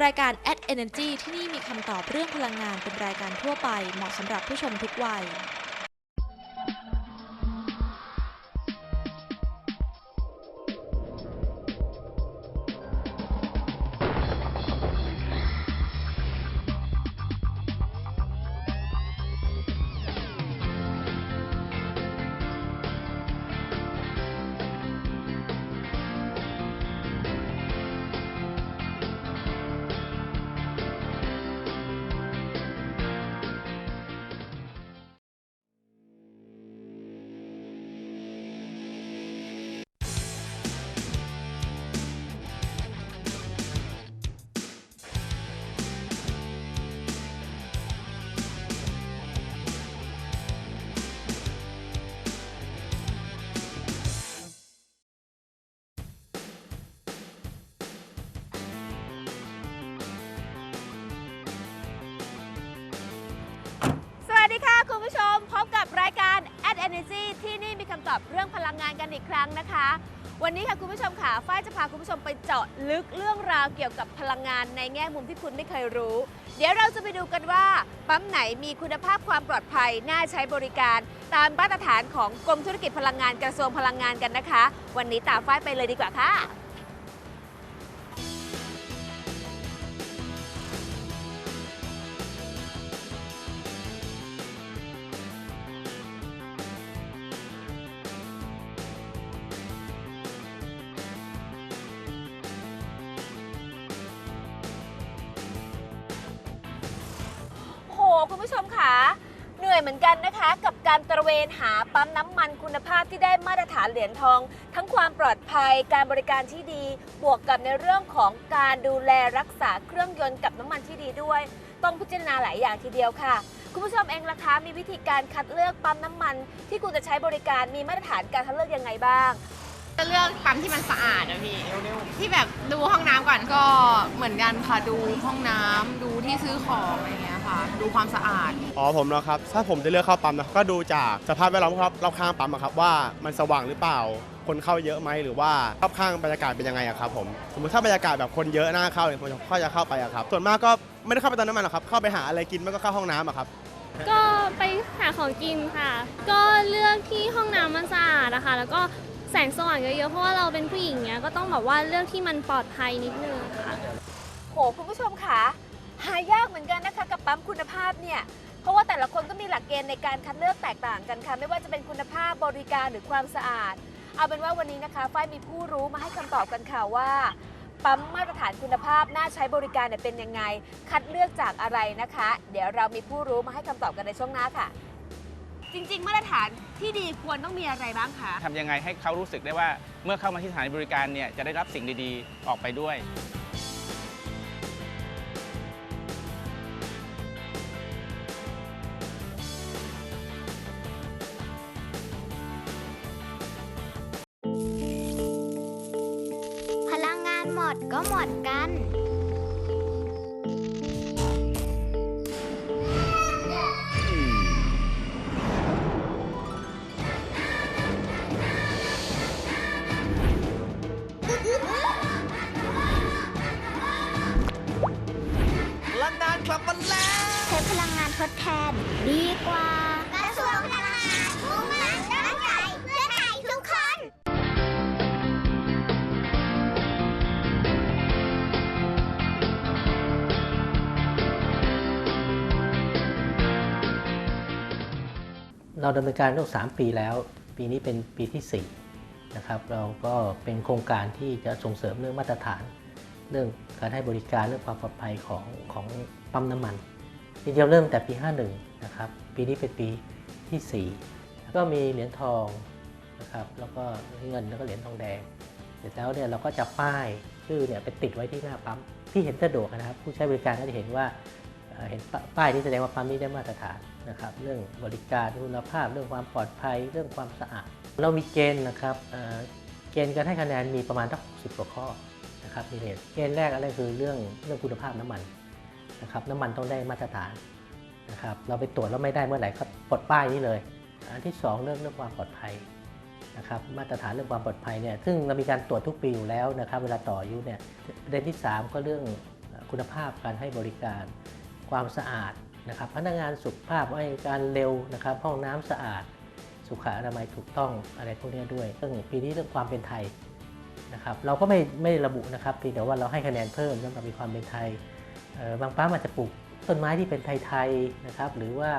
รายการ Ad Energy ที่นี่มีคำตอบเรื่องพลังงานเป็นรายการทั่วไปเหมาะสำหรับผู้ชมทุกวัย Energy ที่นี่มีคำตอบเรื่องพลังงานกันอีกครั้งนะคะ วันนี้ค่ะคุณผู้ชมค่ะฝ้ายจะพาคุณผู้ชมไปเจาะลึกเรื่องราวเกี่ยวกับพลังงานในแง่มุมที่คุณไม่เคยรู้ เดี๋ยวเราจะไปดูกันว่าปั๊มไหนมีคุณภาพความปลอดภัยน่าใช้บริการ ตามมาตรฐานของกรมธุรกิจพลังงานกระทรวงพลังงานกันนะคะ วันนี้ตามฝ้ายไปเลยดีกว่าค่ะ ผู้ชมค่ะเหนื่อยเหมือนกันนะคะ กับการตระเวนหาปั๊มน้ำมันคุณภาพที่ได้มาตรฐานเหรียญทอง ทั้งความปลอดภัยการบริการที่ดี บวกกับในเรื่องของการดูแลรักษาเครื่องยนต์กับน้ำมันที่ดีด้วย ต้องพิจารณาหลายอย่างทีเดียวค่ะ คุณผู้ชมเองล่ะคะ มีวิธีการคัดเลือกปั๊มน้ำมัน ที่คุณจะใช้บริการมีมาตรฐานการคัดเลือกยังไงบ้าง จะเลือกปั๊มที่มันสะอาดอะพี่ ที่แบบดูห้องน้ำก่อนก็เหมือนกันค่ะดูห้องน้ำดูที่ซื้อของอะไรเงี้ย ค่ะดูความสะอาด อ๋อผมนะครับ ถ้าผมจะเลือกเข้าปั๊มนะก็ดูจากสภาพแวดล้อมครับรอบข้างปั๊มอะครับว่ามันสว่างหรือเปล่า คนเข้าเยอะไหมหรือว่ารอบข้างบรรยากาศเป็นยังไงอะครับผมสมมติถ้าบรรยากาศแบบคนเยอะหน้าเข้าเนี่ยผมก็จะเข้าไปอะครับส่วนมากก็ไม่ได้เข้าไปเติมน้ำมันหรอกครับเข้าไปหาอะไรกินไม่ก็เข้าห้องน้ำอะครับ ก็ไปหาของกินค่ะ ก็เลือกที่ห้องน้ำมันสะอาดนะคะ แล้วก็แสงสว่างเยอะๆ เพราะว่าเราเป็นผู้หญิงเนี้ยก็ต้องแบบว่าเลือกที่มันปลอดภัยนิดนึงค่ะ โหคุณผู้ชมค่ะ หายากเหมือนกันนะคะกับปั๊มคุณภาพเนี่ย เพราะว่าแต่ละคนก็มีหลักเกณฑ์ในการคัดเลือกแตกต่างกันค่ะ ไม่ว่าจะเป็นคุณภาพบริการหรือความสะอาด เอาเป็นว่าวันนี้นะคะ ฝ้ายมีผู้รู้มาให้คำตอบกันค่ะว่า ปั๊มมาตรฐานคุณภาพน่าใช้บริการเนี่ยเป็นยังไง คัดเลือกจากอะไรนะคะ เดี๋ยวเรามีผู้รู้มาให้คำตอบกันในช่วงหน้าค่ะ จริง ๆ มาตรฐานที่ดีควรต้องมีอะไรบ้างคะ ทำยังไงให้เขารู้สึกได้ว่าเมื่อเข้ามาที่สถานีบริการเนี่ยจะได้รับสิ่งดีๆ ออกไปด้วย เราดำเนินการตั้งสามปีแล้ว ปีนี้เป็นปีที่4นะครับเราก็เป็นโครงการที่จะส่งเสริมเรื่องมาตรฐาน เรื่องการให้บริการเรื่องความปลอดภัยของของปั๊มน้ำมันจริงๆเราเริ่มแต่ปี 51 นะครับ ปีนี้เป็นปีที่ 4 ก็มีเหรียญทองนะครับแล้วก็เงินแล้วก็เหรียญทองแดง เสร็จแล้วเนี่ยเราก็จะป้ายชื่อเนี่ยไปติดไว้ที่หน้าปั๊มที่เห็นสะดวกนะครับ ผู้ใช้บริการก็จะเห็นว่า เห็นป้ายที่แสดงว่าปั๊มนี้ได้มาตรฐานนะครับเรื่องบริการคุณภาพ เรื่องความปลอดภัย เรื่องความสะอาด เรามีเกณฑ์นะครับเเกณฑ์การให้คะแนนมีประมาณสักสิบกว่าข้อนะครับมีเหตุเกณฑ์แรกอะไรคือเรื่องเรื่องคุณภาพน้ำมันนะครับน้ำมันต้องได้มาตรฐานนะครับเราไปตรวจแล้วไม่ได้เมื่อไหร่ก็ปลดป้ายนี้เลย อันที่สองเรื่องเรื่องความปลอดภัยนะครับมาตรฐานเรื่องความปลอดภัยเนี่ยซึ่งเรามีการตรวจทุกปีอยู่แล้วนะครับเวลาต่ออายุเนี่ยประเด็นที่สามก็เรื่องคุณภาพการให้บริการ ความสะอาดนะครับ พนักงานสุขภาพให้การเร็วนะครับ ห้องน้ำสะอาด สุขอนามัยถูกต้องอะไรพวกนี้ด้วยเรื่องปีนี้เรื่องความเป็นไทยนะครับ เราก็ไม่ไม่ระบุนะครับเพียงแต่ว่าเราให้คะแนนเพิ่มสำหรับมีความเป็นไทยบางปั๊มอาจจะปลูกต้นไม้ที่เป็นไทยๆนะครับ หรือว่า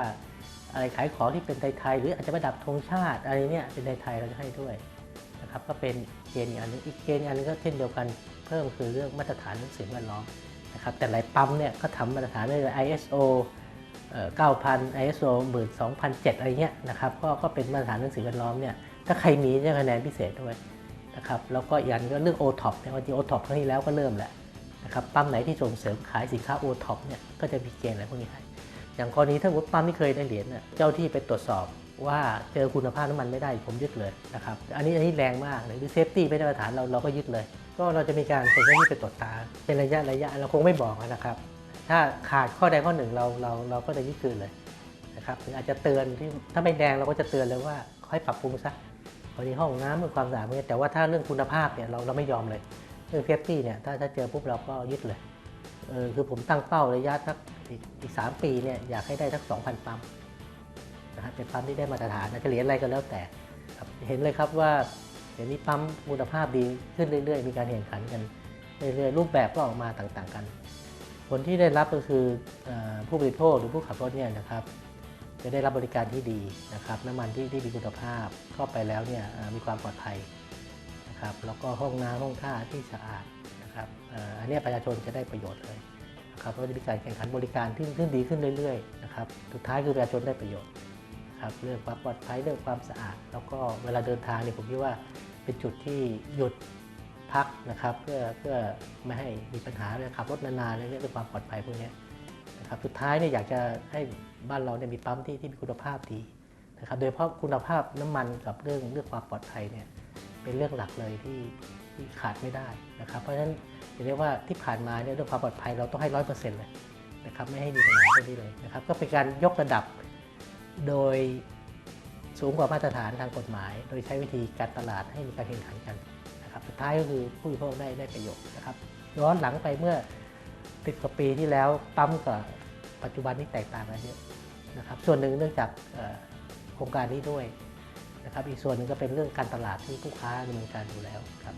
อะไรขายของที่เป็นไทยๆหรืออาจจะประดับธงชาติอะไรเนี่ยเป็นไทยๆเราจะให้ด้วยนะครับ ก็เป็นเกณฑ์อีกอันนึงอีกเกณฑ์อีกอันนึงก็เช่นเดียวกันเพิ่มคือเรื่องมาตรฐานเรื่องสิ่งแวดล้อม นะครับแต่หลายปั๊มเนี่ยก็ทำมาตรฐานได้ ISO 9,000 ISO 12007อะไรเงี้ยนะครับก็ก็เป็นมาตรฐานเรื่องสิ่งแวดล้อมเนี่ยถ้าใครมีจะคะแนนพิเศษด้วยนะครับแล้วก็อีกอันก็เรื่อง O-TOP เนี่ยวันที่ O-TOP ครั้งที่แล้วก็เริ่มแล้วนะครับปั๊มไหนที่ส่งเสริมขายสินค้า O-TOP เนี่ยก็จะมีเกณฑ์อะไรพวกนี้ให้อย่างกรณีถ้าสมมติปั๊มที่เคยได้เหรียญเนี่ยเจ้าที่ไปตรวจสอบว่าเจอคุณภาพน้ำมันไม่ได้ผมยึดเลยนะครับอันนี้อันนี้แรงมากเลยหรือเซฟตี้ไม่ได้มาตรฐานเราเราก็ยึดเลย ก็เราจะมีการส่งเจ้าหน้าที่ไปตรวจตา เป็นระยะระยะเราคงไม่บอกนะครับ ถ้าขาดข้อใดข้อหนึ่งเราเราเราก็จะยึดคืนเลยนะครับหรืออาจจะเตือนที่ถ้าไม่แดงเราก็จะเตือนเลยว่าค่อยปรับปรุงซะพอดีห้องน้ำเรื่องความสะอาดพวกนี้แต่ว่าถ้าเรื่องคุณภาพเนี่ยเราเราไม่ยอมเลยเรื่องเซฟตี้เนี่ยถ้าถ้าเจอปุ๊บเราก็ยึดเลยเออคือผมตั้งเป้าระยะสักอีกสามปีเนี่ยอยากให้ได้สัก2,000ปั๊มนะครับเป็นปั๊มที่ได้มาตรฐานนะจะเหรียญอะไรก็แล้วแต่เห็นเลยครับว่า เดี๋ยวนี้ปั๊มคุณภาพดีขึ้นเรื่อย ๆ มีการแข่งขันกันเรื่อยๆรูปแบบก็ออกมาต่างๆกัน ผลที่ได้รับก็คืออผู้บริโภคหรือผู้ขับรถเนี่ยนะครับจะได้รับบริการที่ดีนะครับน้ำมันที่ที่มีคุณภาพเข้าไปแล้วเนี่ยมีความปลอดภัยนะครับแล้วก็ห้องน้ำห้องท่าที่สะอาดนะครับอ,อันนี้ประชาชนจะได้ประโยชน์เลยนะครับเพราะจะมีการแข่งขันบริการที่ขึ้นดีขึ้นเรื่อยๆนะครับสุดท้ายคือประชาชนได้ประโยชน์ นะครับเรื่องความปลอดภัยเรื่องความสะอาด แล้วก็เวลาเดินทางเนี่ยผมคิดว่าเป็นจุดที่หยุดพักนะครับเพื่อเพื่อไม่ให้มีปัญหาเรื่องขับรถนานๆเรื่องเรื่องความปลอดภัยพวกนี้นะครับสุดท้ายเนี่ยอยากจะให้บ้านเราเนี่ยมีปั๊มที่ที่มีคุณภาพดีนะครับโดยเฉพาะคุณภาพน้ำมันกับเรื่องเรื่องความปลอดภัยเนี่ยเป็นเรื่องหลักเลยที่ที่ขาดไม่ได้นะครับ เพราะฉะนั้นจะเรียกว่าที่ผ่านมาเนี่ยเรื่องความปลอดภัยเราต้องให้ร้อยเปอร์เซ็นต์เลยนะครับไม่ให้มีปัญหาพวกนี้เลยนะครับก็เป็นการยกระดับ โดยสูงกว่ามาตรฐานทางกฎหมาย โดยใช้วิธีการตลาดให้มีการแข่งขันกันนะครับสุดท้ายก็คือผู้บริโภคได้ได้ประโยชน์นะครับย้อนหลังไปเมื่อสิบกว่าปีที่แล้วปั๊มกับปัจจุบันนี้แตกต่างกันเยอะนะครับส่วนหนึ่งเนื่องจากโครงการนี้ด้วยนะครับอีกส่วนหนึ่งก็เป็นเรื่องการตลาดที่ผู้ค้าดำเนินการอยู่แล้วครับ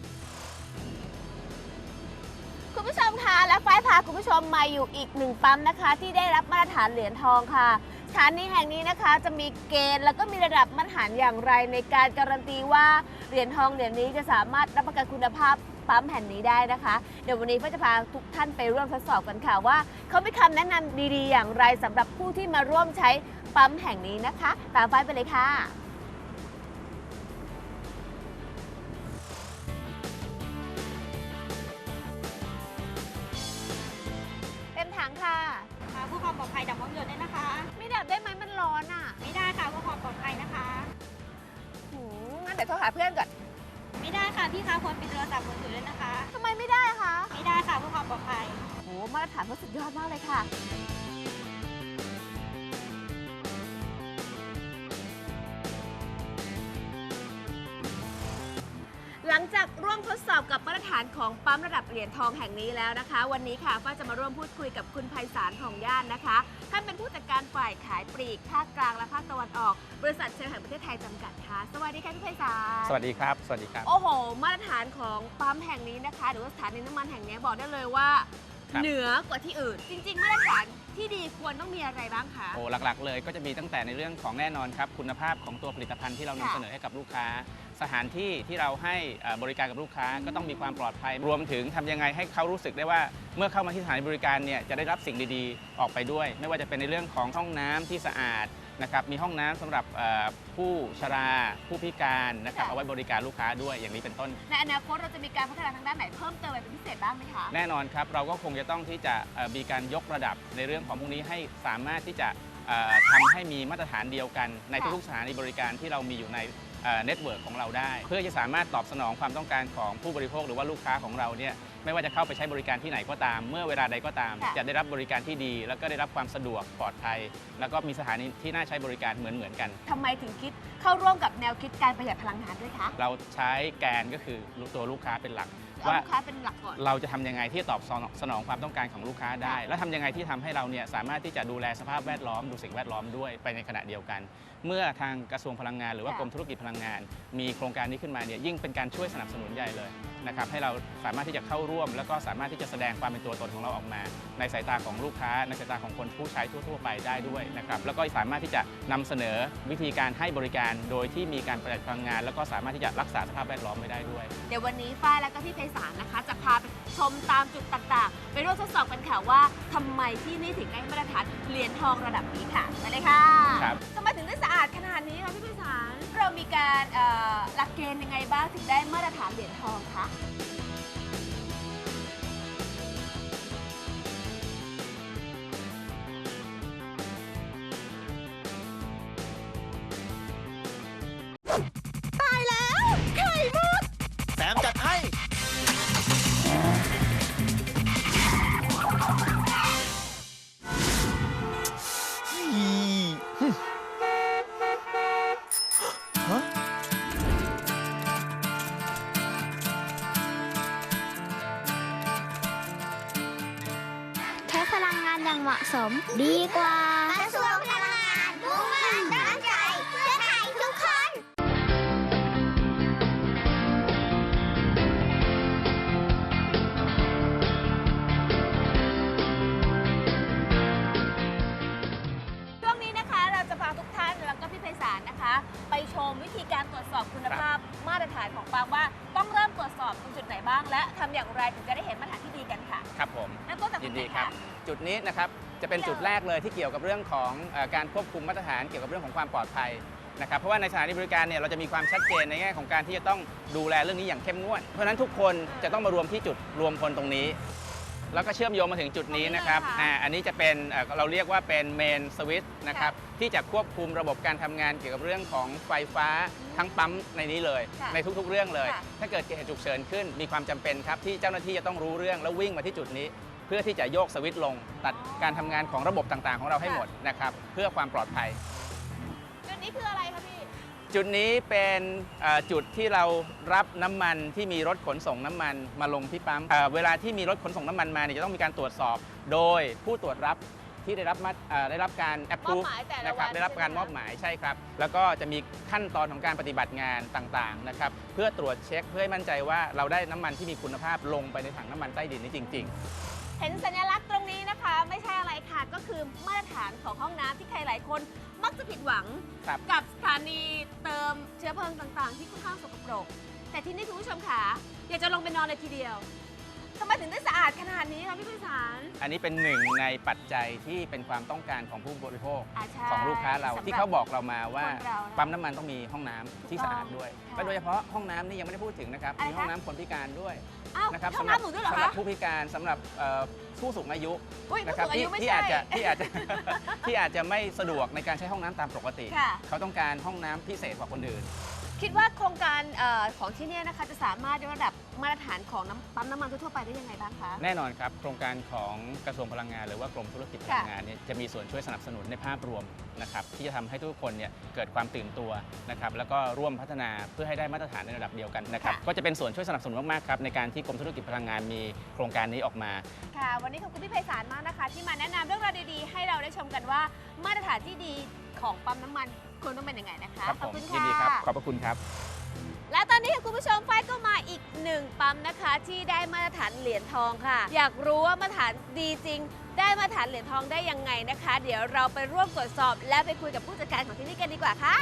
คุณผู้ชมคะและฝ้ายพาคุณผู้ชมมาอยู่อีกหนึ่งปั๊มนะคะ ที่ได้รับมาตรฐานเหรียญทองค่ะ สถานีแห่งนี้นะคะจะมีเกณฑ์แล้วก็มีระดับมาตรฐานอย่างไร ในการการันตีว่าเหรียญทองเหรียญนี้จะสามารถรับประกันคุณภาพปั๊มแผ่นนี้ได้นะคะ เดี๋ยววันนี้ฝ้าจะพาทุกท่านไปร่วมทดสอบกันค่ะว่าเขามีคำแนะนำดีๆ อย่างไรสำหรับผู้ที่มาร่วมใช้ปั๊มแห่งนี้นะคะ ตามไฟไปเลยค่ะ ลังจากร่วมทดสอบกับมาตรฐานของปั๊มระดับเหรียญทองแห่งนี้แล้วนะคะ วันนี้ค่ะฟ้าจะมาร่วมพูดคุยกับคุณไพศาลทองย่านนะคะท่านเป็นผู้จัดการฝ่ายขายปลีกภาคกลางและภาคตะวันออก บริษัทเชลแห่งประเทศไทยจำกัดค่ะ สวัสดีค่ะพี่ไพศาลสวัสดีครับ สวัสดีครับ โอ้โห มาตรฐานของปั๊มแห่งนี้นะคะ หรือว่าสถานีน้ำมันแห่งนี้บอกได้เลยว่า ครับ เหนือกว่าที่อื่น จริง ๆ มาตรฐานที่ดีควรต้องมีอะไรบ้างคะ โอ้หลักๆ เลยก็จะมีตั้งแต่ในเรื่องของแน่นอนครับ คุณภาพของตัวผลิตภัณฑ์ที่เรานำค่ะ เสนอให้กับลูกค้า สถานที่ที่เราให้เอ่อบริการกับลูกค้าก็ต้องมีความปลอดภัย รวมถึงทำยังไงให้เขารู้สึกได้ว่า เมื่อเข้ามาที่สถานบริการเนี่ยจะได้รับสิ่งดีๆ ออกไปด้วย ไม่ว่าจะเป็นในเรื่องของห้องน้ำที่สะอาดนะครับมีห้องน้ำสำหรับเอ่อผู้ชราผู้พิการนะครับเอาไว้บริการลูกค้าด้วยอย่างนี้เป็นต้น ในอนาคตเราจะมีการพัฒนาทางด้านไหนเพิ่มเติมอะไรเป็นพิเศษบ้างไหมคะ แน่นอนครับเราก็คงจะต้องที่จะเอ่อมีการยกระดับในเรื่องของพวกนี้ให้สามารถที่จะเอ่อทำให้มีมาตรฐานเดียวกันในค่ะทุกๆสถานีบริการที่เรามีอยู่ใน เน็ตเวิร์กของเราได้ เพื่อจะสามารถตอบสนองความต้องการของผู้บริโภคหรือว่าลูกค้าของเราเนี่ยไม่ว่าจะเข้าไปใช้บริการที่ไหนก็ตาม เมื่อเวลาใดก็ตามค่ะจะได้รับบริการที่ดี แล้วก็ได้รับความสะดวกปลอดภัย แล้วก็มีสถานีที่น่าใช้บริการเหมือนๆกัน ทำไมถึงคิดเข้าร่วมกับแนวคิดการประหยัดพลังงานด้วยคะเราใช้แกนก็คือตัวลูกค้าเป็นหลัก เอาว่าลูกค้าเป็นหลักก่อน เราจะทำยังไงที่ตอบสนองสนองความต้องการของลูกค้าได้ และทำยังไงที่ทำให้เราเนี่ยสามารถที่จะดูแลสภาพแวดล้อมดูสิ่งแวดล้อมด้วยไปในขณะเดียวกันเมื่อทางกระทรวงพลังงาน หรือว่าค่ะกรมธุรกิจพลังงาน มีโครงการนี้ขึ้นมาเนี่ยยิ่งเป็นการช่วยสนับสนุนใหญ่เลยนะครับให้เราสามารถที่จะเข้าร่วม แล้วก็สามารถที่จะแสดงความเป็นตัวตนของเราออกมา ในสายตาของลูกค้า ในสายตาของคนผู้ใช้ทั่ว ๆ ไปได้ด้วยนะครับแล้วก็สามารถที่จะนำเสนอวิธีการให้บริการโดยที่มีการประหยัดพลังงาน แล้วก็สามารถที่จะรักษาสภาพแวดล้อมไว้ได้ด้วย เดี๋ยววันนี้ฝ้ายแล้วก็พี่ไพศาลนะคะจะพาไป ชมตามจุดต่างๆ ไปร่วมทดสอบกันค่ะว่าทำไมที่นี่ถึงได้มาตรฐานเหรียญทองระดับนี้ค่ะไปเลยค่ะครับ ทำไมถึงได้สะอาดขนาดนี้คะพี่ไพศาลเรามีการเอ่อหลักเกณฑ์ยังไงบ้างถึงได้มาตรฐานเหรียญทองคะ จากยิจุนดไหนดีครับคะจุดนี้นะครับจะเป็นจุดแรกเลยที่เกี่ยวกับเรื่องของเออการควบคุมมาตรฐานเกี่ยวกับเรื่องของความปลอดภัยนะครับเพราะว่าในสถานีบริการเนี่ยเราจะมีความชัดเจนในแง่ของการที่จะต้องดูแลเรื่องนี้อย่างเข้มงวด เพราะฉะนั้นทุกคนจะต้องมารวมที่จุดรวมพลตรงนี้ แล้วก็เชื่อมโยงมาถึงจุดนี้นะครับตรงนี้เลยค่ะอ่าอันนี้จะเป็นเอ่อเราเรียกว่าเป็นเมนสวิตช์นะครับที่จะควบคุมระบบการทำงานเกี่ยวกับเรื่องของไฟฟ้าทั้งปั๊มในนี้เลยค่ะในทุกๆเรื่องเลยค่ะถ้าเกิดเกิดเหตุฉุกเฉินขึ้นมีความจำเป็นครับที่เจ้าหน้าที่จะต้องรู้เรื่องแล้ววิ่งมาที่จุดนี้ เพื่อที่จะโยกสวิตช์ลง ตัดการทำงานของระบบต่างๆ ของเราให้หมดนะครับเพื่อความปลอดภัย จุดนี้คืออะไรคะพี่ จุดนี้เป็นเอ่อจุดที่เรารับน้ำมันที่มีรถขนส่งน้ำมันมาลงที่ปั๊มเอ่อเวลาที่มีรถขนส่งน้ำมันมาเนี่ยจะต้องมีการตรวจสอบ โดยผู้ตรวจรับที่ได้รับมาเอ่อได้รับการแอปมอบหมายแต่ละนะครับวันได้รับการใช่ไหมมอบหมายใช่ครับ แล้วก็จะมีขั้นตอนของการปฏิบัติงานต่างๆนะครับเพื่อตรวจเช็คเพื่อให้มั่นใจว่าเราได้น้ำมันที่มีคุณภาพลงไปในถังน้ำมันใต้ดินนี้จริง ๆ เห็นสัญลักษณ์ตรงนี้นะคะ ไม่ใช่อะไรค่ะ ก็คือมาตรฐานของห้องน้ำที่ใครหลายคนมักจะผิดหวัง ครับ กับสถานีเติมเชื้อเพลิงต่างๆ ที่ค่อนข้างสกปรก แต่ที่นี่คุณผู้ชมค่ะอยากจะลงไปนอนเลยทีเดียว ทำไมถึงได้สะอาดขนาดนี้คะพี่พิสาร อันนี้เป็นหนึ่งในปัจจัยที่เป็นความต้องการของผู้บริโภคอ่าใช่ของลูกค้าเราสำหรับที่เขาบอกเรามาว่าคนเรานะปั๊มน้ำมันต้องมีห้องน้ำที่ถูกต้องสะอาดด้วย ค่ะและโดยเฉพาะห้องน้ำนี่ยังไม่ได้พูดถึงนะครับอะไรมีห้องคะ น้ำคนพิการด้วยอ้าวนะครับห้องสำหรัน้ำหนูด้วยเหรอสำหรัคะบผู้พิการสำหรับเอ่อผู้สูงอายุ อุ้ยผู้นะครัสูงอาที่ยุไม่ที่ใช่ อาจจะที่อาจจะ ที่อาจจะไม่สะดวกในการใช้ห้องน้ำตามปกติ ค่ะ เขาต้องการห้องน้ำพิเศษกว่าคนอื่น คิดว่าโครงการเออของที่เนี่ยนะคะจะสามารถยกระดับมาตรฐานของน้ำปั๊มน้ำมันทั่วๆไปได้ยังไงบ้างคะ แน่นอนครับ โครงการของกระทรวงพลังงานหรือว่ากรมธุรกิจพลังงานเนี่ยจะมีส่วนช่วยสนับสนุนในภาพรวมนะครับที่จะทำให้ทุกคนเนี่ยเกิดความตื่นตัวนะครับแล้วก็ร่วมพัฒนาเพื่อให้ได้มาตรฐานในระดับเดียวกันนะครับค่ะ ก็จะเป็นส่วนช่วยสนับสนุนมากๆครับในการที่กรมธุรกิจพลังงานมีโครงการนี้ออกมา ค่ะ วันนี้ขอบคุณพี่ไพศาลมากนะคะ ที่มาแนะนำเรื่องราวดีๆ ให้เราได้ชมกันว่ามาตรฐานที่ดีของปั๊มน้ำมัน ควรต้องเป็นยังไงนะคะครับขอบผมคุณยินค่ะดีครับขอบพระคุณครับ และตอนนี้ค่ะคุณผู้ชมไฟก็มาอีกหนึ่งปั๊มนะคะ ที่ได้มาตรฐานเหรียญทองค่ะ อยากรู้ว่ามาตรฐานดีจริง ได้มาตรฐานเหรียญทองได้ยังไงนะคะ เดี๋ยวเราไปร่วมตรวจสอบ และไปคุยกับผู้จัดการของที่นี่กันดีกว่าค่ะ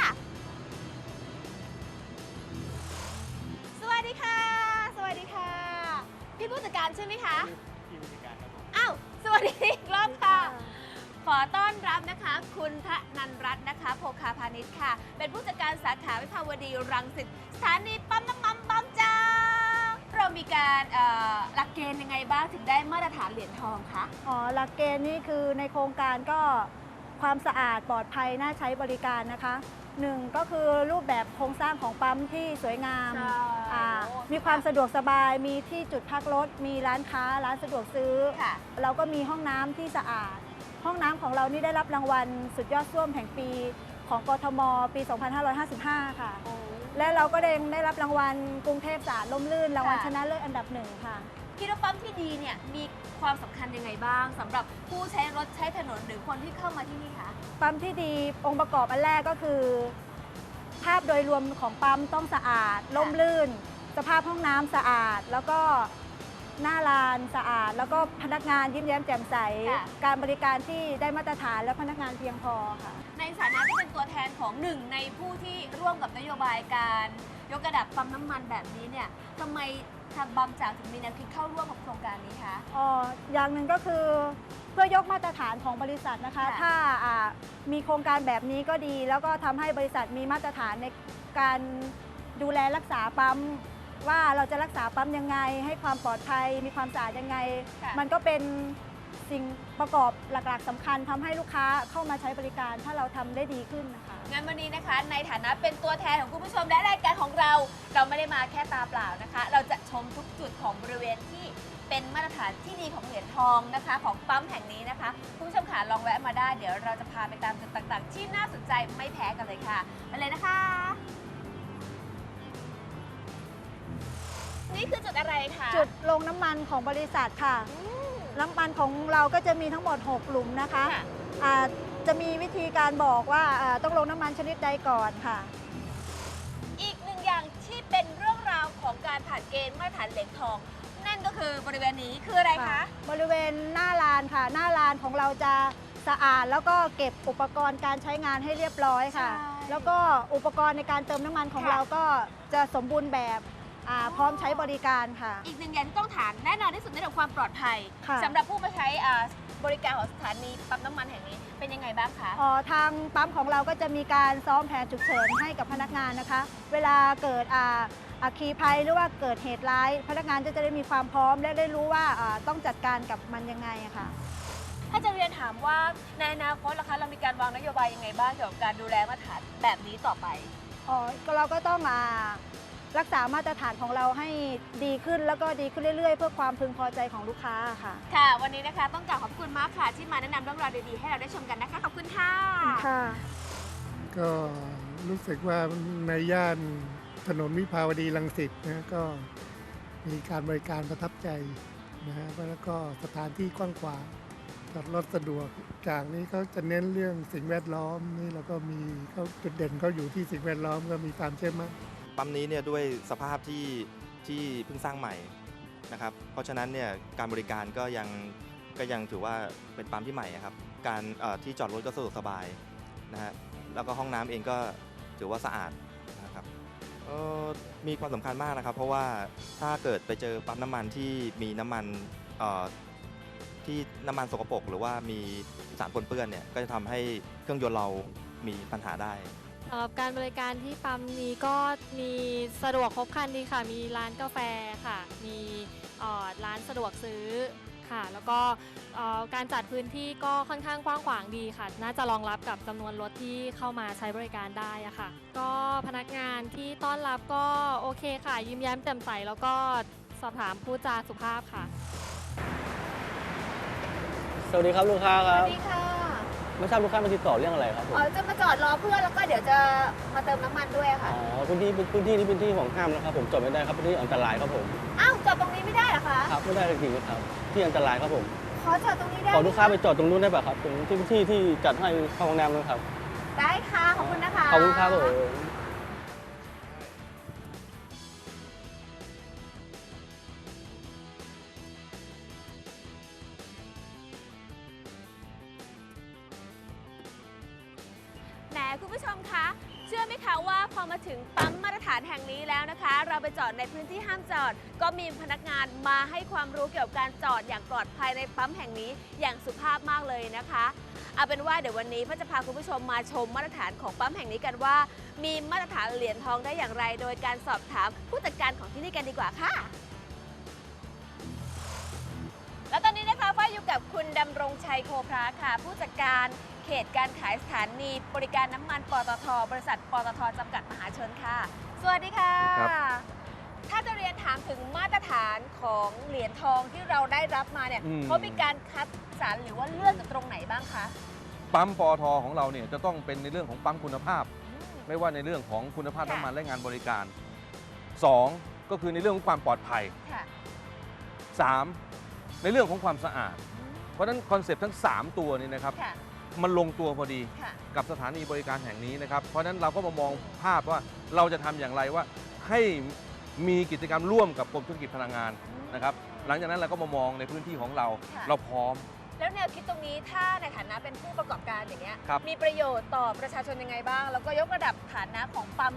สวัสดีค่ะ สวัสดีค่ะ พี่ผู้จัดการใช่ไหมคะพี่ผู้จัดการครับอ้าวสวัสดีอีกรอบค่ะ ขอต้อนรับนะคะ คุณพระนันรัตน์นะคะ โภคาพาณิชย์ค่ะ เป็นผู้จัดการสาขาวิภาวดีรังสิตสถานีปั๊มน้ำมันปั๊มจ้าเรามีการเอ่อหลักเกณฑ์ยังไงบ้างถึงได้มาตรฐานเหรียญทองคะ อ๋อหลักเกณฑ์นี่คือในโครงการก็ความสะอาดปลอดภัยน่าใช้บริการนะคะหนึ่งก็คือรูปแบบโครงสร้างของปั๊มที่สวยงามใช่อ่าโอ้ มีความสะดวกสบายมีที่จุดพักรถ มีร้านค้าร้านสะดวกซื้อ ค่ะ เราก็มีห้องน้ำที่สะอาด ห้องน้ำของเรานี่ได้รับรางวัลสุดยอดส้วมแห่งปีของกทม ปี 2555 ค่ะ และเราก็ได้ได้รับรางวัลกรุงเทพสะอาดล่มลื่นรางวัลค่ะชนะเลิศอันดับหนึ่งค่ะคิดว่าปั๊มที่ดีเนี่ยมีความสำคัญยังไงบ้างสำหรับผู้ใช้รถใช้ถนนหรือคนที่เข้ามาที่นี่คะปั๊มที่ดีองค์ประกอบอันแรกก็คือ ภาพโดยรวมของปั๊มต้องสะอาดล่มลื่น สภาพห้องน้ำสะอาด แล้วก็ หน้าลานสะอาด แล้วก็พนักงานยิ้มแย้มแจ่มใส ค่ะ การบริการที่ได้มาตรฐานและพนักงานเพียงพอค่ะ ในฐานะที่เป็นตัวแทนของหนึ่งในผู้ที่ร่วมกับนโยบายการยกระดับปั๊มน้ำมันแบบนี้เนี่ยทำไมทางบางจากถึงมีแนวคิดเข้าร่วมกับโครงการนี้คะอ๋ออย่างหนึ่งก็คือเพื่อยกมาตรฐานของบริษัทนะคะ ค่ะ ถ้าอ่ามีโครงการแบบนี้ก็ดี แล้วก็ทำให้บริษัทมีมาตรฐานในการดูแลรักษาปั๊ม ว่าเราจะรักษาปั๊มยังไง ให้ความปลอดภัย มีความสะอาดยังไง ค่ะ มันก็เป็นสิ่งประกอบหลักๆสำคัญทำให้ลูกค้าเข้ามาใช้บริการ ถ้าเราทำได้ดีขึ้นนะคะ งั้นวันนี้นะคะ ในฐานะเป็นตัวแทนของคุณผู้ชมและรายการของเรา เราไม่ได้มาแค่ตาเปล่านะคะ เราจะชมทุกจุดของบริเวณที่เป็นมาตรฐานที่ดีของเหรียญทองนะคะ ของปั๊มแห่งนี้นะคะคุณผู้ชมค่ะลองแวะมาได้เดี๋ยวเราจะพาไปตามจุดต่างๆ ที่น่าสนใจไม่แพ้กันเลยค่ะไปเลยนะคะ นี่คือจุดอะไรคะจุดลงน้ำมันของบริษัทค่ะน้ำมันของเราก็จะมีทั้งหมด 6 หลุมนะคะค่ะ อ่าจะมีวิธีการบอกว่าอ่าต้องลงน้ำมันชนิดใดก่อนค่ะ อีกหนึ่งอย่างที่เป็นเรื่องราวของการผ่านเกณฑ์มาตรฐานเหรียญทอง นั่นก็คือบริเวณนี้คืออะไรคะ บริเวณหน้าลานค่ะ หน้าลานของเราจะสะอาด แล้วก็เก็บอุปกรณ์การใช้งานให้เรียบร้อยค่ะ ใช่แล้วก็อุปกรณ์ในการเติมน้ำมันของค่ะ เราก็จะสมบูรณ์แบบ อ่าอ๋อพร้อมใช้บริการค่ะ อีกหนึ่งอย่างที่ต้องถามแน่นอนที่สุดในเรื่องของความปลอดภัยค่ะ สำหรับผู้มาใช้อ่าบริการของสถานีปั๊มน้ำมันแห่งนี้เป็นยังไงบ้างคะอ๋อทางปั๊มของเราก็จะมีการซ้อมแผนฉุกเฉินให้กับพนักงานนะคะ เวลาเกิดอ่าอัคคีภัยหรือว่าเกิดเหตุร้าย พนักงานก็จะได้มีความพร้อมและได้รู้ว่าอ่าต้องจัดการกับมันยังไงอะค่ะ ถ้าจะเรียนถามว่าในอนาคตล่ะคะเรามีการวางนโยบายยังไงบ้างเกี่ยวกับการดูแลมาตรฐานแบบนี้ต่อไปอ๋อก็เราก็ต้องอ่า รักษามาตรฐานของเราให้ดีขึ้นแล้วก็ดีขึ้นเรื่อยๆ เพื่อความพึงพอใจของลูกค้าค่ะ ค่ะ วันนี้นะคะต้องกล่าวขอบคุณมากค่ะ ที่มาแนะนำเรื่องราวดีๆให้เราได้ชมกันนะคะขอบคุณค่ะค่ะ ก็รู้สึกว่าในย่านถนนวิภาวดีรังสิตนะก็มีการบริการประทับใจนะฮะแล้วก็สถานที่กว้างขวางจอดรถสะดวกจากนี้เขาจะเน้นเรื่องสิ่งแวดล้อมนี่เราก็มีเขาจุดเด่นเขาอยู่ที่สิ่งแวดล้อมก็มีความเชื่อมั่น ปั๊มนี้เนี่ยด้วยสภาพที่ที่เพิ่งสร้างใหม่นะครับ เพราะฉะนั้นเนี่ยการบริการก็ยังก็ยังถือว่าเป็นปั๊มที่ใหม่ครับ การที่จอดรถก็สะดวกสบายนะฮะ แล้วก็ห้องน้ำเองก็ถือว่าสะอาดนะครับมีความสำคัญมากนะครับ เพราะว่าถ้าเกิดไปเจอปั๊มน้ำมันที่มีน้ำมันที่น้ำมันสกปรกหรือว่ามีสารปนเปื้อนเนี่ยก็จะทำให้เครื่องยนต์เรามีปัญหาได้ำหรับการบริการที่ปั๊มนี้ก็มีสะดวกครบครันดีค่ะ มีร้านกาแฟค่ะ มีเอ่อร้านสะดวกซื้อค่ะ แล้วก็เอ่อการจัดพื้นที่ก็ค่อนข้างกว้างขวางดีค่ะ น่าจะรองรับกับจำนวนรถที่เข้ามาใช้บริการได้อะค่ะ ก็พนักงานที่ต้อนรับก็โอเคค่ะ ยิ้มแย้มแจ่มใสแล้วก็สอบถามพูดจาสุภาพค่ะ สวัสดีครับลูกค้าคสรัวับสดีค่ะ ไม่ทราบลูกค้ามาติดต่อเรื่องอะไรครับผมอ๋อจะมาจอดรอเพื่อนแล้วก็เดี๋ยวจะมาเติมน้ำมันด้วยอ๋ค่ะอพื้นที่พื้นที่นี้เป็นที่ของห้ามนะครับผมจอดไม่ได้ครับพื้นที่อันตรายครับผมอ้าวจอดตรงนี้ไม่ได้เหรอคะครับไม่ได้จริงๆครับ ที่อันตรายครับผมขอจอดตรงนี้ได้ขอลูกค้าไหไปมะจอดตรงนู้นได้ป่ะครับตรงที่ที่ที่จัดให้เข้าห้องน้ำนะครับ ได้ค่ะขอบคุณนะคะขอบคุณครับผมาตรฐานแห่งนี้แล้วนะคะ เราไปจอดในพื้นที่ห้ามจอด ก็มีพนักงานมาให้ความรู้เกี่ยวกับการจอดอย่างปลอดภัยในปั๊มแห่งนี้อย่างสุภาพมากเลยนะคะเอาเป็นว่าเดี๋ยววันนี้พ่อจะพาคุณผู้ชมมาชมมาตรฐานของปั๊มแห่งนี้กันว่า มีมาตรฐานเหรียญทองได้อย่างไร โดยการสอบถามผู้จัดการของที่นี่กันดีกว่าค่ะ แล้วตอนนี้นะคะฝ้าอยู่กับคุณดำรงชัยโคพระค่ะ ผู้จัดการเขตการขายสถานีบริการน้ำมันปตท บริษัทปตทจำกัดมหาชนค่ะสวัสดีค่ะ ครับ ถ้าจะเรียนถามถึงมาตรฐานของเหรียญทองที่เราได้รับมาเนี่ยอืม เขามีการคัดสรรหรือว่าเลือกจากตรงไหนบ้างคะปั๊มปอทของเราเนี่ยจะต้องเป็นในเรื่องของปั๊มคุณภาพ อืม ไม่ว่าในเรื่องของคุณภาพค่ะ น้ำมันและงานบริการ2ก็คือในเรื่องของความปลอดภัยค่ะ3ในเรื่องของความสะอาด เพราะฉะนั้นคอนเซปต์ทั้ง 3 ตัวนี้นะครับ ค่ะ มันลงตัวพอดีค่ะ กับสถานีบริการแห่งนี้นะครับ เพราะฉะนั้นเราก็มามองภาพว่าเราจะทำอย่างไรว่าให้มีกิจกรรมร่วมกับกรมธุรกิจพลังงานนะครับ หลังจากนั้นเราก็มามองในพื้นที่ของเรา ค่ะ เราพร้อม แล้วแนวคิดตรงนี้ถ้าในฐานะเป็นผู้ประกอบการอย่างเงี้ย ครับ มีประโยชน์ต่อประชาชนยังไงบ้าง แล้วก็ยกระดับฐานะของปั๊ม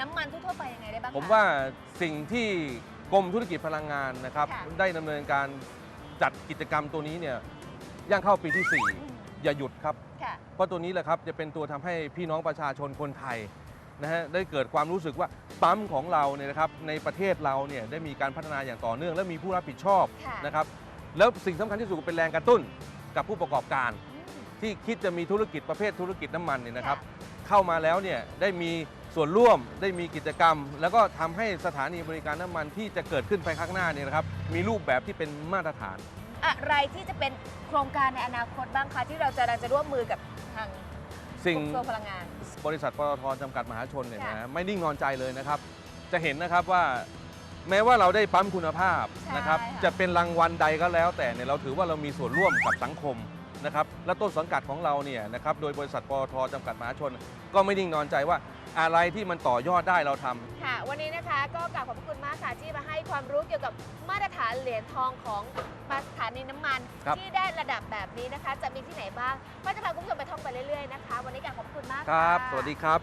น้ำมันทั่วๆไปยังไงได้บ้างคะ ผมว่าสิ่งที่กรมธุรกิจพลังงานนะครับ ค่ะได้ดำเนินการจัดกิจกรรมตัวนี้เนี่ยย่างเข้าปีที่4 อย่าหยุดครับ ค่ะ เพราะตัวนี้แหละครับจะเป็นตัวทำให้พี่น้องประชาชนคนไทยนะฮะได้เกิดความรู้สึกว่าปั๊มของเราเนี่ยนะครับในประเทศเราเนี่ยได้มีการพัฒนาอย่างต่อเนื่อง และมีผู้รับผิดชอบค่ะ นะครับแล้วสิ่งสำคัญที่สุดก็เป็นแรงกระตุ้นกับผู้ประกอบการที่คิดจะมีธุรกิจประเภทธุรกิจน้ำมันเนี่ยนะครับ เข้ามาแล้วเนี่ยได้มีส่วนร่วมได้มีกิจกรรม แล้วก็ทำให้สถานีบริการน้ำมันที่จะเกิดขึ้นภายข้างหน้าเนี่ยนะครับ มีรูปแบบที่เป็นมาตรฐาน อะไรที่จะเป็นโครงการในอนาคตบ้างคะที่เราจะจะร่วมมือกับทางสิ่งกรมส่วนพลังงาน บริษัทปตทจำกัดมหาชนเนี่ยค่ะนะไม่นิ่งนอนใจเลยนะครับ จะเห็นนะครับว่าแม้ว่าเราได้ปั๊มคุณภาพใช่นะครับค่ะจะเป็นรางวัลใดก็แล้ว แต่เนี่ยเราถือว่าเรามีส่วนร่วมกับสังคมนะครับ และต้นสังกัดของเราเนี่ยนะครับโดยบริษัทปตทจำกัดมหาชน ก็ไม่นิ่งนอนใจว่า อะไรที่มันต่อยอดได้เราทำ ค่ะ วันนี้นะคะก็กราบขอบพระคุณมากค่ะที่มาให้ความรู้เกี่ยวกับมาตรฐานเหรียญทองของสถานีน้ำมัน ครับ ที่ได้ระดับแบบนี้นะคะ จะมีที่ไหนบ้างก็จะพาคุณผู้ชมไปท่องไปเรื่อยๆนะคะ วันนี้กราบขอบพระคุณมากคค่ะรับ สวัสดีครับ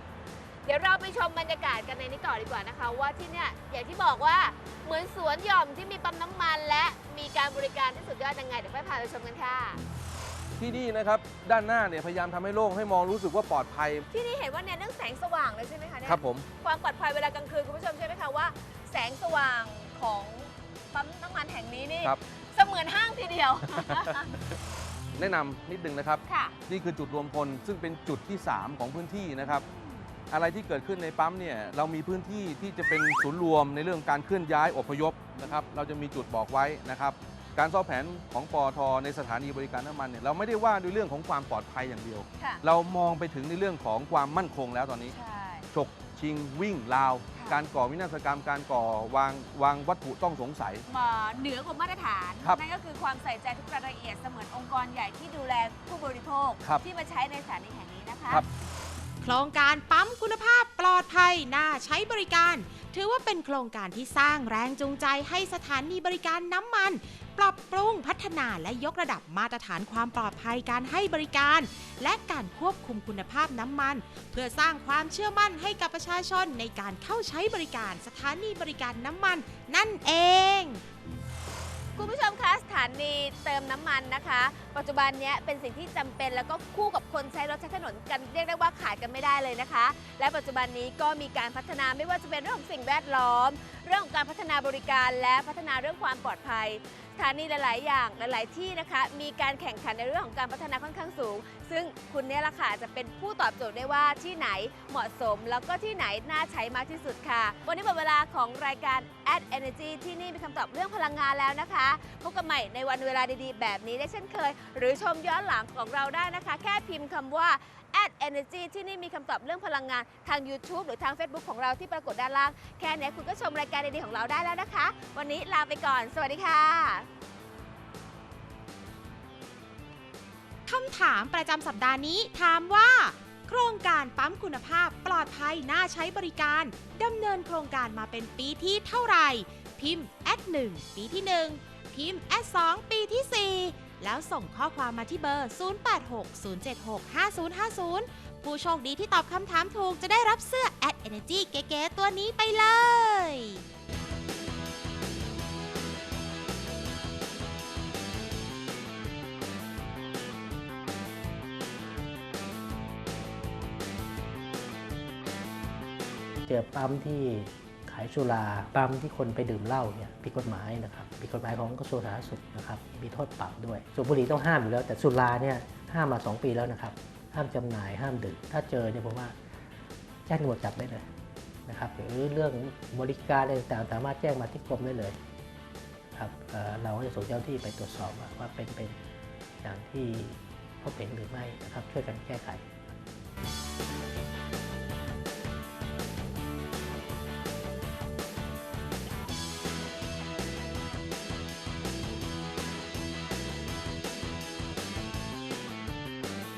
เดี๋ยวเราไปชมบรรยากาศกันในนี้ต่อดีกว่านะคะ ว่าที่เนี่ยอย่างที่บอกว่าเหมือนสวนหย่อมที่มีปั๊มน้ำมัน และมีการบริการที่สุดยอดยังไงเดี๋ยวไปพาไปชมกันค่ะ ที่นี่นะครับด้านหน้าเนี่ยพยายามทำให้โล่งให้มองรู้สึกว่าปลอดภัย ที่นี่เห็นว่าเนี่ยเรื่องแสงสว่างเลยใช่ไหมคะเนี่ยครับผม ความปลอดภัยเวลากลางคืนคุณผู้ชมใช่ไหมคะว่า แสงสว่างของปั๊มน้ำมันแห่งนี้นี่ครับ เสมือนห้างทีเดียว แนะนำนิดนึงนะครับ ค่ะ นี่คือจุดรวมพลซึ่งเป็นจุดที่ 3 ของพื้นที่นะครับ อะไรที่เกิดขึ้นในปั๊มเนี่ยเรามีพื้นที่ที่จะเป็นศูนย์รวมในเรื่องการเคลื่อนย้ายอพยพนะครับ เราจะมีจุดบอกไว้นะครับ การซ่อมแผนของปอทในสถานีบริการน้ำมันเนี่ยเราไม่ได้ว่าด้วยเรื่องของความปลอดภัยอย่างเดียว ค่ะเรามองไปถึงในเรื่องของความมั่นคงแล้วตอนนี้ ใช่ ฉกชิงวิ่งราว ค่ะ การก่อวินาศกรรม การก่อวางวางวัตถุต้องสงสัย มาเหนือกว่ามาตรฐาน ครับนั่นก็คือความใส่ใจทุกรายละเอียดเสมือนองค์กรใหญ่ที่ดูแลผู้บริโภค ครับที่มาใช้ในสถานีแห่งนี้นะคะ ครับ โครงการปั๊มคุณภาพปลอดภัยน่าใช้บริการ ถือว่าเป็นโครงการที่สร้างแรงจูงใจให้สถานีบริการน้ำมัน ปรับปรุงพัฒนาและยกระดับมาตรฐานความปลอดภัยการให้บริการ และการควบคุมคุณภาพน้ำมัน เพื่อสร้างความเชื่อมั่นให้กับประชาชนในการเข้าใช้บริการสถานีบริการน้ำมัน นั่นเอง คุณผู้ชมคะสถานีเติมน้ำมันนะคะ ปัจจุบันนี้เป็นสิ่งที่จำเป็นแล้วก็คู่กับคนใช้รถใช้ถนนกันเรียกได้ว่าขาดกันไม่ได้เลยนะคะ และปัจจุบันนี้ก็มีการพัฒนาไม่ว่าจะเป็นเรื่องของสิ่งแวดล้อม เรื่องของการพัฒนาบริการและพัฒนาเรื่องความปลอดภัย สถานีหลาย ๆ อย่างหลาย ๆ ที่นะคะ มีการแข่งขันในเรื่องของการพัฒนาค่อนข้างสูง ซึ่งคุณเนี่ยละค่ะจะเป็นผู้ตอบโจทย์ได้ว่าที่ไหนเหมาะสม แล้วก็ที่ไหนน่าใช้มากที่สุดค่ะ วันนี้หมดเวลาของรายการ Add Energy ที่นี่มีคำตอบเรื่องพลังงานแล้วนะคะพบกันใหม่ในวันเวลาดีๆ แบบนี้ได้เช่นเคย หรือชมย้อนหลังของเราได้นะคะ แค่พิมพ์คำว่า Add Energy ที่นี่มีคำตอบเรื่องพลังงานทาง YouTube หรือทาง Facebook ของเราที่ปรากฏด้านล่าง แค่นี้คุณก็ชมรายการดีๆของเราได้แล้วนะคะ วันนี้ลาไปก่อน สวัสดีค่ะ คำถามประจำสัปดาห์นี้ถามว่า โครงการปั๊มคุณภาพปลอดภัยน่าใช้บริการดำเนินโครงการมาเป็นปีที่เท่าไหร่ พิมพ์ at 1ปีที่ 1 พิมพ์ at 2ปีที่ 4 แล้วส่งข้อความมาที่เบอร์ 0860765050 ผู้โชคดีที่ตอบคำถามถูกจะได้รับเสื้อ at energy เก๋ๆตัวนี้ไปเลย เจอปั๊มที่ขายสุราปั๊มที่คนไปดื่มเหล้าเนี่ยผิดกฎหมายนะครับผิดกฎหมายของกระทรวงสาธารณสุขนะครับมีโทษปรับด้วยสูบบุหรี่ต้องห้ามอยู่แล้ว แต่สุราเนี่ยห้ามมา 2 ปีแล้วนะครับห้ามจำหน่ายห้ามดื่มถ้าเจอเนี่ยผมว่าแจ้งตำรวจจับได้เลยนะครับหรือเรื่องบริการอะไรต่างๆสามารถแจ้งมาที่กรมได้เลยครับเราก็จะส่งเจ้าหน้าที่ไปตรวจสอบว่าว่าเป็นเป็นอย่างที่พบเห็นหรือไม่นะครับช่วยกันแก้ไข